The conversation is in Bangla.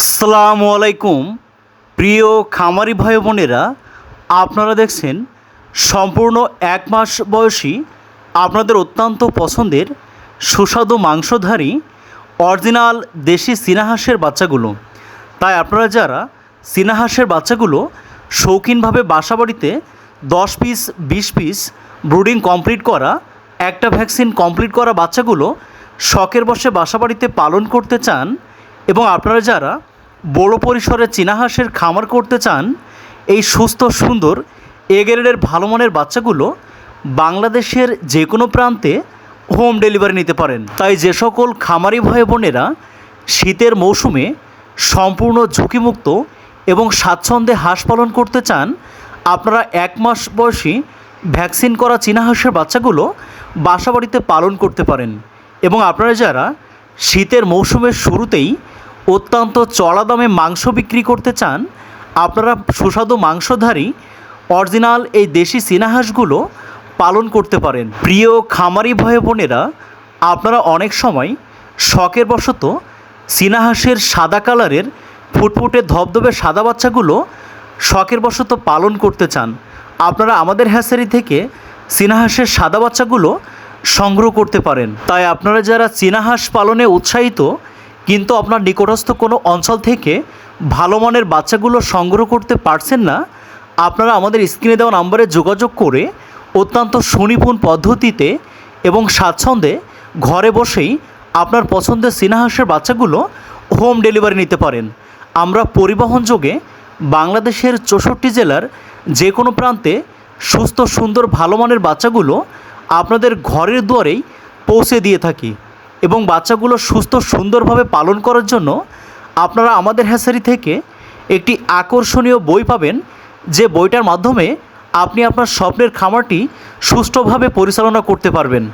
আসসালামু আলাইকুম। প্রিয় খামারি ভাই বোনেরা, আপনারা দেখছেন সম্পূর্ণ এক মাস বয়সী আপনাদের অত্যন্ত পছন্দের সুস্বাদু মাংসধারী অরিজিনাল দেশি চীনাহাঁসের বাচ্চাগুলো। তাই আপনারা যারা চীনাহাঁসের বাচ্চাগুলো শৌখিনভাবে বাসাবাড়িতে দশ পিস, বিশ পিস ব্রুডিং কমপ্লিট করা, একটা ভ্যাকসিন কমপ্লিট করা বাচ্চাগুলো শখের বসে বাসাবাড়িতে পালন করতে চান এবং আপনারা যারা বড় পরিসরে চীনাহাঁসের খামার করতে চান, এই সুস্থ, সুন্দর, এ গ্রেডের ভালো মানের বাচ্চাগুলো বাংলাদেশের যে কোনো প্রান্তে হোম ডেলিভারি নিতে পারেন। তাই যে সকল খামারি ভাই বোনেরা শীতের মৌসুমে সম্পূর্ণ ঝুঁকিমুক্ত এবং স্বাচ্ছন্দ্যে হাঁস পালন করতে চান, আপনারা এক মাস বয়সী ভ্যাকসিন করা চীনা হাঁসের বাচ্চাগুলো বাসাবাড়িতে পালন করতে পারেন। এবং আপনারা যারা শীতের মৌসুমের শুরুতেই অত্যন্ত চড়া দামে মাংস বিক্রি করতে চান, আপনারা সুস্বাদু মাংসধারী, অরিজিনাল এই দেশি চীনা হাঁসগুলো পালন করতে পারেন। প্রিয় খামারি ভয়ে বোনেরা, আপনারা অনেক সময় শখের বশত চীনা হাঁসের সাদা কালারের, ফুটফুটে ধবধবে সাদা বাচ্চাগুলো শখের বশত পালন করতে চান। আপনারা আমাদের হ্যাসারি থেকে চীনা হাঁসের সাদা বাচ্চাগুলো সংগ্রহ করতে পারেন। তাই আপনারা যারা চীনা হাঁস পালনে উৎসাহিত কিন্তু আপনার নিকটস্থ কোনো অঞ্চল থেকে ভালো মানের বাচ্চাগুলো সংগ্রহ করতে পারছেন না, আপনারা আমাদের স্ক্রিনে দেওয়া নাম্বারে যোগাযোগ করে অত্যন্ত সুনিপুণ পদ্ধতিতে এবং স্বাচ্ছন্দ্যে ঘরে বসেই আপনার পছন্দের সিনাহাসের বাচ্চাগুলো হোম ডেলিভারি নিতে পারেন। আমরা পরিবহন যোগে বাংলাদেশের চৌষট্টি জেলার যে কোনো প্রান্তে সুস্থ, সুন্দর, ভালো মানের বাচ্চাগুলো আপনাদের ঘরের দুয়ারেই পৌঁছে দিয়ে থাকি। এবং বাচ্চাগুলো সুস্থ সুন্দরভাবে পালন করার জন্য আপনারা আমাদের হ্যাসারি থেকে একটি আকর্ষণীয় বই পাবেন, যে বইটার মাধ্যমে আপনি আপনার স্বপ্নের খামারটি সুষ্ঠুভাবে পরিচালনা করতে পারবেন।